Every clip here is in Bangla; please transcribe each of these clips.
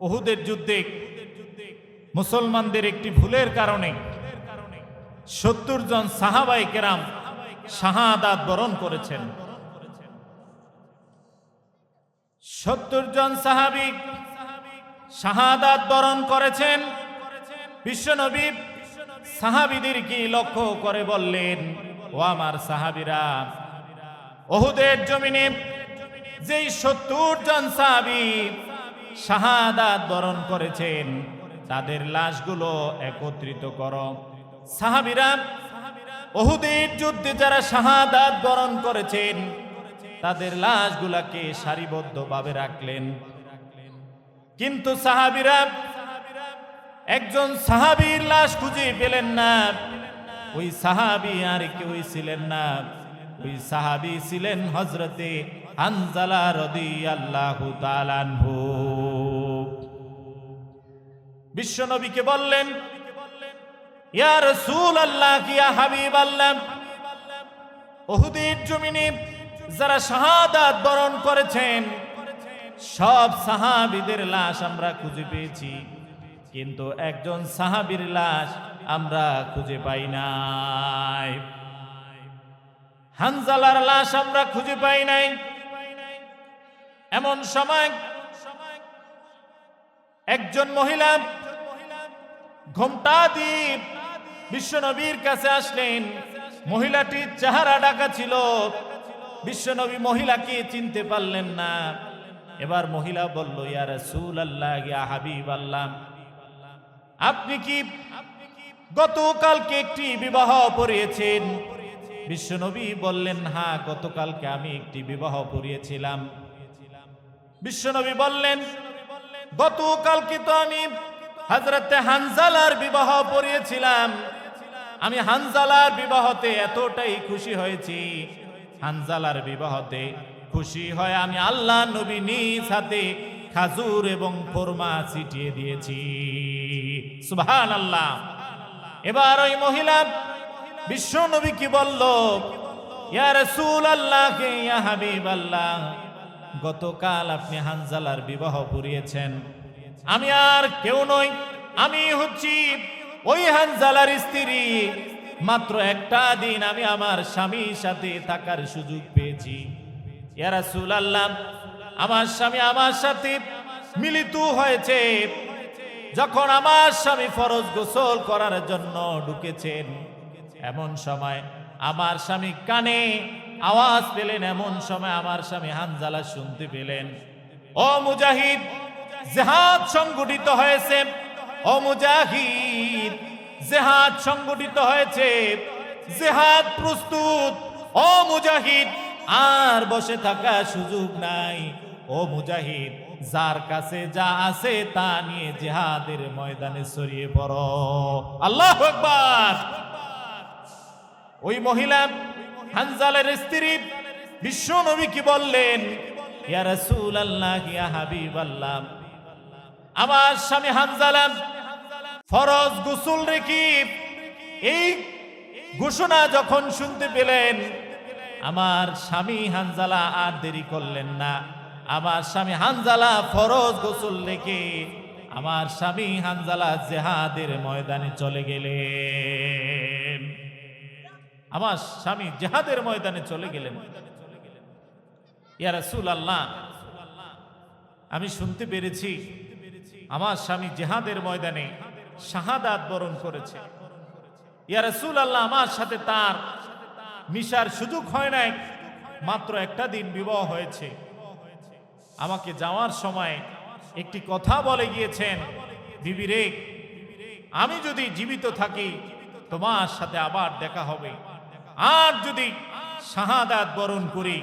ওহুদের যুদ্ধে মুসলমানদের একটি ভুলের কারণে সত্তর জন সাহাবাই কেরাম শাহাদাত বরণ করেছেন। সত্তর জন সাহাবি শাহাদাত বরণ করেছেন। বিশ্বনবী সাহাবিদেরকে লক্ষ্য করে বললেন, ও আমার সাহাবিরা ওহুদের জমিনে যেই সত্তর জন সাহাবি শাহাদাত বরণ করেছেন। তাদের লাশগুলো একত্রিত করো। সাহাবিরা, ওহুদের যুদ্ধে যারা শাহাদাত বরণ করেছেন, তাদের লাশগুলাকে সারিবদ্ধভাবে রাখলেন। কিন্তু সাহাবিরা, একজন সাহাবীর লাশ খুঁজে পেলেন না। ওই সাহাবি আর কেউ ছিলেন না। ওই সাহাবি ছিলেন হজরতে আনজালা রদি আল্লাহ তালানহু বিশ্বনবীকে বললেন, ইয়া রসুল আল্লাহ কিয়া হাবিব আল্লাহ ওহুদের জমিনে যারা শাহাদাত বরণ করেছেন, সব সাহাবিদের লাশ আমরা খুঁজে পেয়েছি। কিন্তু একজন সাহাবীর লাশ আমরা খুঁজে পাই নাই। হানজালার লাশ আমরা খুঁজে পাই নাই। এমন সময় একজন মহিলা ঘোমটা দ্বীপ বিশ্বনবীর কাছে আসলেন। মহিলাটির চেহারা ডাকা ছিল। বিশ্বনবী মহিলাকে চিনতে পারলেন না। এবার মহিলা বলল ইয়ার সুল আল্লাহ হাবিব আল্লাহ আপনি কি গতকালকে একটি বিবাহ পড়িয়েছেন? বিশ্বনবী বললেন হ্যাঁ গতকালকে আমি একটি বিবাহ পড়িয়েছিলাম। বিশ্বনবী বললেন, গতকালকে তো আমি হজরতে হানজালার বিবাহ পড়িয়েছিলাম। আমি হানজালার বিবাহতে এতটাই খুশি হয়েছি। হানজালার বিবাহতে খুশি হয় আমি আল্লাহ নবী নিজ হাতে খাজুর এবং ফোরমা ছিটিয়ে দিয়েছি। সুবহান আল্লাহ এবার ওই মহিলা বিশ্ব নবী কি বলল? গতকাল আপনি হানজালার বিবাহ পুরিয়েছেন আমি আর কেউ নই। আমি হচ্ছি ওই হানজালার স্ত্রী। মাত্র একটা দিন আমি আমার স্বামীর সাথে থাকার সুযোগ পেয়েছি। আমার স্বামী আমার সাথে মিলিত হয়েছে। যখন আমার স্বামী ফরজ গোসল করার জন্য ঢুকেছেন, এমন সময় আমার স্বামী কানে আওয়াজ পেলেন, এমন সময় আমার স্বামী হানজালা শুনতে পেলেন। ও মুজাহিদ জেহাদ সংগঠিত হয়েছে। ও মুজাহিদ, জেহাদ সংগঠিত হয়েছে। জেহাদ প্রস্তুত। ও মুজাহিদ, আর বসে থাকা সুযোগ নাই। ও মুজাহিদ, যার কাছে যা আছে তা নিয়ে জেহাদের ময়দানে ছড়িয়ে পড়ো। আল্লাহ আকবার। ওই মহিলা হানজালের স্ত্রী বিশ্ব নবী কি বললেন? ইয়া রাসূল আল্লাহ ইয়া হাবিব আল্লাহ আমার স্বামী হানজালা ফরজ গোসল রেখি এই ঘোষণা যখন শুনতে পেলেন, আমার স্বামী হানজালা আর দেরি করলেন না। আমার স্বামী হানজালা ফরজ গোসল রেখে আমার স্বামী হানজালা জেহাদের ময়দানে চলে গেলেন। আমার স্বামী জেহাদের ময়দানে চলে গেলেন। ইয়া রাসূল আল্লাহ আমি শুনতে পেরেছি আমার স্বামী জেহাদের ময়দানে শাহাদাত বরণ করেছে। ইয়া রাসূল আল্লাহ আমার সাথে তার মিশার সুযোগ হয় নাই। মাত্র একটা দিন বিবাহ হয়েছে। আমাকে যাওয়ার সময় একটি কথা বলে গিয়েছেন, বিবি রে, আমি যদি জীবিত থাকি, তোমার সাথে আবার দেখা হবে। আর যদি শাহাদাত বরণ করি,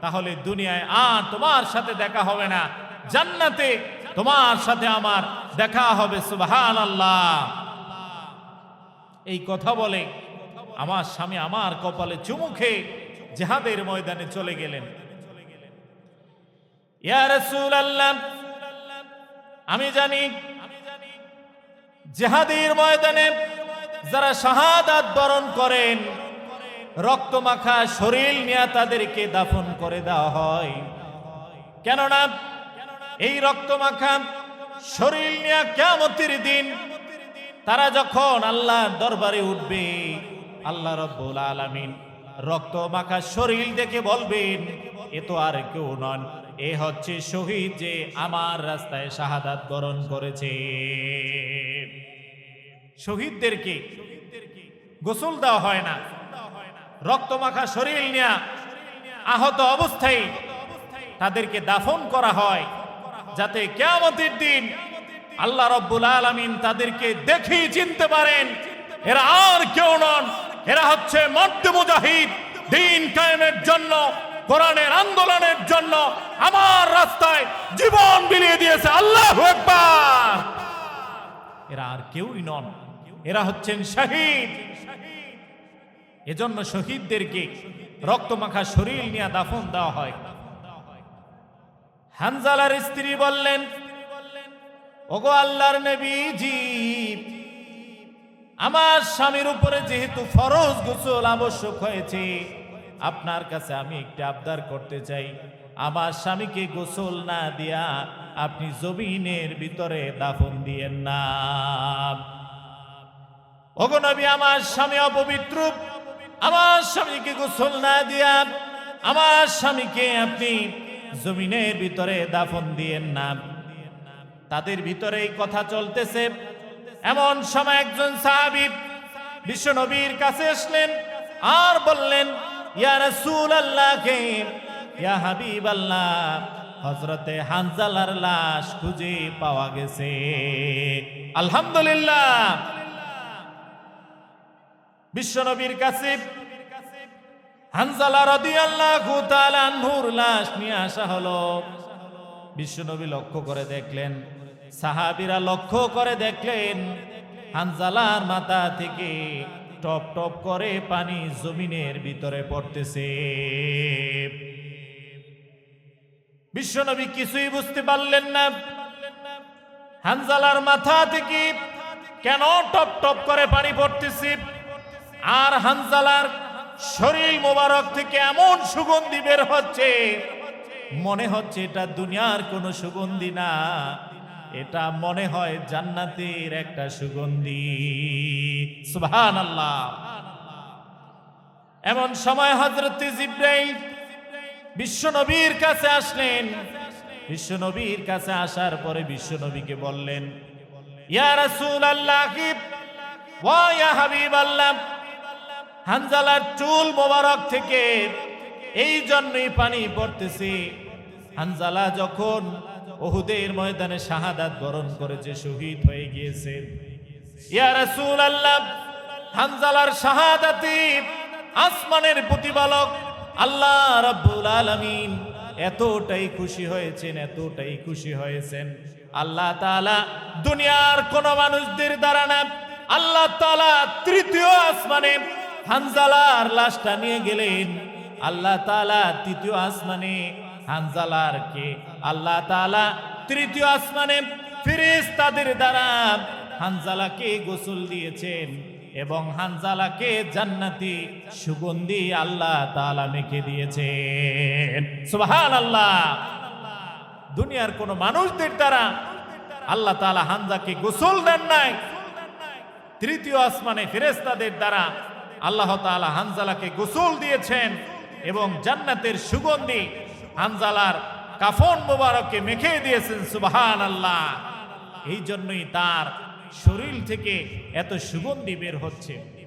তাহলে দুনিয়ায় আর তোমার সাথে দেখা হবে না। জান্নাতে তোমার সাথে আমার দেখা হবে সুবহান আল্লাহ এই কথা বলে আমার স্বামী আমার কপালে চুমুখে জেহাদের ময়দানে চলে গেলেন। আমি জানি জেহাদের ময়দানে যারা শাহাদাত বরণ করেন, রক্তমাখা শরীর নিয়ে তাদেরকে দাফন করে দেওয়া হয়। কেননা এই রক্তমাখা শরীর নিয়ে কেমতির দিন তারা যখন আল্লাহর দরবারে উঠবে, আল্লাহ রব্বুল আলামিন রক্ত মাখা শরীর দেখে বলবেন, এ তো আর কেউ নন, এ হচ্ছে শহীদ যে আমার রাস্তায় শাহাদাত বরণ করেছে। শহীদদেরকে গোসল দেওয়া হয় না। রক্ত মাখা শরীর নিয়ে আহত অবস্থায় তাদেরকে দাফন করা হয়। যাতে কেয়ামতের দিন আল্লাহ রব্বুল আলামিন তাদেরকে দেখেই চিনতে পারেন, এরা আর কেউ নন, এরা হচ্ছে মর্দ মুজাহিদ, দিন কায়েমের জন্য, কোরআনের আন্দোলনের জন্য আমার রাস্তায় জীবন বিলিয়ে দিয়েছে আল্লাহ একবার এরা আর কেউই নন, এরা হচ্ছেন শহীদ। এজন্য শহীদদেরকে রক্তমাখা শরীর নিয়ে দাফন দেওয়া হয়। হানজালার স্ত্রী বললেন, ওগো আল্লাহর নবীজি, আমার স্বামীর উপরে যেহেতু ফরজ গোসল আবশ্যক হয়েছে, আপনার কাছে আমি একটা আবদার করতে চাই। আমার স্বামীকে গোসল না দিয়া আপনি জমিনের ভিতরে দাফন দিয়েন না। ওগো নবী, আমার স্বামী অপবিত্র। আমার স্বামীকে গোসল না দিয়া, আমার স্বামীকে আপনি জমিনের ভিতরে দাফন দিয়েন না। তাদের ভিতরে এই কথা চলতেছে। এমন সময় একজন সাহাবী বিশ্ব নবীর কাছে আসলেন আর বললেন, ইয়া রাসূল আল্লাহকে ইয়া হাবিব আল্লাহ হজরতে হানজালার লাশ খুঁজে পাওয়া গেছে। আলহামদুলিল্লাহ। বিশ্বনবীর কাছে হানজালা রাদিয়াল্লাহু তাআলা আনহুর লাশ নিয়ে আসা হলো। বিশ্বনবী লক্ষ্য করে দেখলেন, সাহাবীরা লক্ষ্য করে দেখলেন, হানজালার মাথা থেকে টপ টপ করে পানি জমিনের ভিতরে পড়তেছে। বিশ্বনবী কিছুই বুঝতে পারলেন না। হানজালার মাথা থেকে কেন টপ টপ করে পানি পড়তেছে? আর হানজালার শরীর মোবারক থেকে এমন সুগন্ধি বের হচ্ছে, মনে হচ্ছে এটা দুনিয়ার কোনো সুগন্ধি না। এটা মনে হয় জান্নাতের একটা সুগন্ধি। সুবহান আল্লাহ এমন সময় হজরত জিব্রাইল বিশ্বনবীর কাছে আসলেন। বিশ্বনবীর কাছে আসার পরে বিশ্বনবীকে বললেন, ইয়া আল্লাহ ইয়া হাবিব আল্লাহ হানজালার চুল মোবারক থেকে এই জন্যই পানি পড়তেছে। হানজালা যখন ওহুদের ময়দানে শাহাদাত বরণ করেছে শহীদ হয়ে গিয়েছে। ইয়া রাসূল আল্লাহ হানজালার শাহাদাতি আসমানের প্রতিপালক আল্লাহ রাব্বুল আলামিন এতটাই খুশি হয়েছেন, এতটাই খুশি হয়েছেন। আল্লাহ তাআলা দুনিয়ার কোন মানুষদের দ্বারা না, আল্লাহ তাআলা তৃতীয় আসমানে হানজালার লাশটা নিয়ে গেলেন। আল্লাহ তালা তৃতীয় আসমানে হানজালার কে? আল্লাহ তাআলা তৃতীয় আসমানে ফেরেশতাদের দ্বারা হানজালাকে গোসল দিয়েছেন এবং হানজালাকে জান্নাতি সুগন্ধি আল্লাহ তালা মেখে দিয়েছেন। সুবহানাল্লাহ। দুনিয়ার কোন মানুষদের দ্বারা আল্লাহ তালা হানজাকে গোসল দেন নাই। তৃতীয় আসমানে ফেরেস্তাদের দ্বারা আল্লাহ তালা হানজালাকে গোসল দিয়েছেন এবং জান্নাতের সুগন্ধি হানজালার কাফন মোবারককে মেখে দিয়েছেন সুবাহান আল্লাহ এই জন্যই তার শরীর থেকে এত সুগন্ধি বের হচ্ছে।